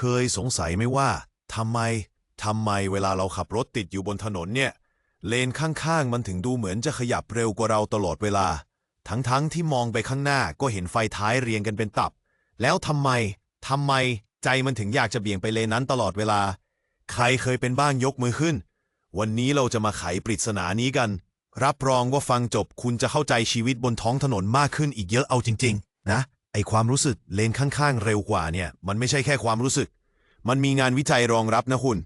เคยสงสัยไหมว่าทำไมทำไมเวลาเราขับรถติดอยู่บนถนนเนี่ย เลนข้างๆ มันถึงดูเหมือนจะขยับเร็วกว่าเราตลอดเวลา ทั้งๆที่มองไปข้างหน้าก็เห็นไฟท้ายเรียงกันเป็นตับ แล้วทำไมทำไมใจมันถึงอยากจะเบี่ยงไปเลนนั้นตลอดเวลา ใครเคยเป็นบ้างยกมือขึ้น วันนี้เราจะมาไขปริศนานี้กัน รับรองว่าฟังจบคุณจะเข้าใจชีวิตบนท้องถนนมากขึ้นอีกเยอะเอาจริง ๆ นะ ไอความรู้สึกเลนข้างๆ เร็วกว่าเนี่ย มันไม่ใช่แค่ความรู้สึก มันมีงานวิจัยรองรับนะคุณ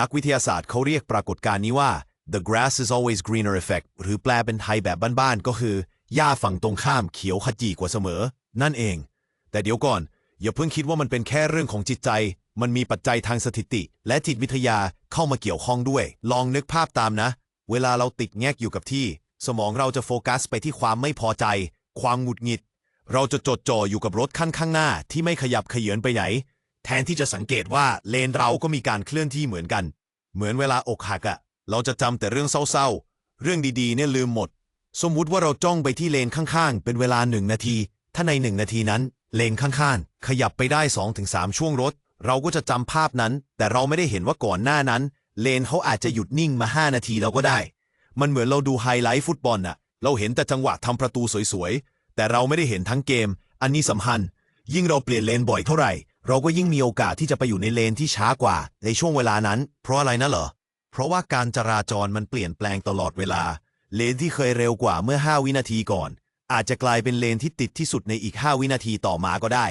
นักวิทยาศาสตร์เขาเรียกปรากฏการณ์นี้ว่า the grass is always greener effect หรือแปลเป็นไทยแบบบ้านๆ ก็คือ หญ้าฝั่งตรงข้ามเขียวขจีกว่าเสมอ นั่นเอง แต่เดี๋ยวก่อน อย่าเพิ่งคิดว่ามันเป็นแค่เรื่องของจิตใจ มันมีปัจจัยทางสถิติ และจิตวิทยาเข้ามาเกี่ยวข้องด้วย ลองนึกภาพตามนะ เวลาเราติดแงกอยู่กับที่ สมองเราจะโฟกัสไปที่ความไม่พอใจ ความหงุดหงิด เราจะจดจ่ออยู่กับรถขั้นข้างหน้าที่ไม่ขยับเขยือนไปไหน แทนที่จะสังเกตว่าเลนเราก็มีการเคลื่อนที่เหมือนกัน เหมือนเวลาอกหักอะเราจะจำแต่เรื่องเศร้าๆ เรื่องดีๆเนี่ยลืมหมด สมมุติว่าเราจ้องไปที่เลนข้างๆ เป็นเวลาหนึ่งนาที ถ้าในหนึ่งนาทีนั้น เลนข้างๆ ขยับไปได้ 2-3 ช่วงรถ เราก็จะจำภาพนั้น แต่เราไม่ได้เห็นว่าก่อนหน้านั้น เลนเขาอาจจะหยุดนิ่งมา 5 นาทีเราก็ได้ มันเหมือนเราดูไฮไลท์ฟุตบอลน่ะ เราเห็นแต่จังหวะทำประตูสวยๆ แต่เราไม่ได้เห็นทั้งเกม อันนี้สำคัญ ยิ่งเราเปลี่ยนเลนบ่อยเท่าไหร่ เราก็ยิ่งมีโอกาสที่จะไปอยู่ในเลนที่ช้ากว่า ในช่วงเวลานั้น เพราะอะไรนะเหรอ เพราะว่าการจราจรมันเปลี่ยนแปลงตลอดเวลา เลนที่เคยเร็วกว่าเมื่อ 5 วินาทีก่อน อาจจะกลายเป็นเลนที่ติดที่สุดในอีก 5 วินาทีต่อมาก็ได้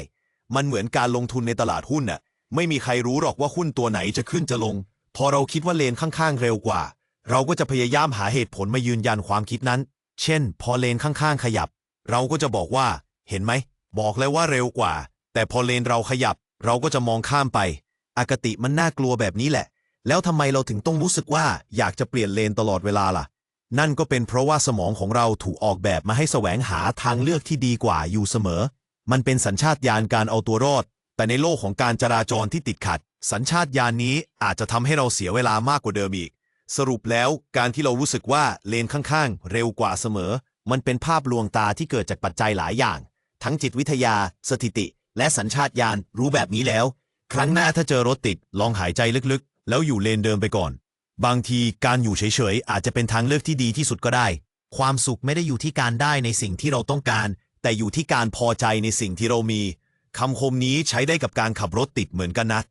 มันเหมือนการลงทุนในตลาดหุ้นน่ะ ไม่มีใครรู้หรอกว่าหุ้นตัวไหนจะขึ้นจะลง พอเราคิดว่าเลนข้างๆเร็วกว่า เราก็จะพยายามหาเหตุผลมายืนยันความคิดนั้น เช่น พอเลนข้างๆ ขยับ เราก็จะบอกว่า เห็นไหม บอกแล้วว่าเร็วกว่า แต่พอเลนเราขยับ เราก็จะมองข้ามไปอคติมันน่ากลัวแบบนี้แหละ แล้วทำไมเราถึงต้องรู้สึกว่าอยากจะเปลี่ยนเลนตลอดเวลาล่ะ นั่นก็เป็นเพราะว่าสมองของเราถูกออกแบบมาให้แสวงหาทางเลือกที่ดีกว่าอยู่เสมอ มันเป็นสัญชาตญาณการเอาตัวรอด แต่ในโลกของการจราจรที่ติดขัด สัญชาตญาณนี้อาจจะทำให้เราเสียเวลามากกว่าเดิมอีกสรุปแล้วการที่เรารู้สึกว่าเลนข้างๆ เร็วกว่าเสมอ มันเป็นภาพลวงตาที่เกิดจากปัจจัยหลายอย่าง ทั้งจิตวิทยา สถิติ และสัญชาตญาณรู้แบบนี้แล้ว ครั้งหน้าถ้าเจอรถติด ลองหายใจลึกๆ แล้วอยู่เลนเดิมไปก่อน บางทีการอยู่เฉยๆอาจจะเป็นทางเลือกที่ดีที่สุดก็ได้ ความสุขไม่ได้อยู่ที่การได้ในสิ่งที่เราต้องการ แต่อยู่ที่การพอใจในสิ่งที่เรามีคำคมนี้ใช้ได้กับการขับรถติดเหมือนกันนะ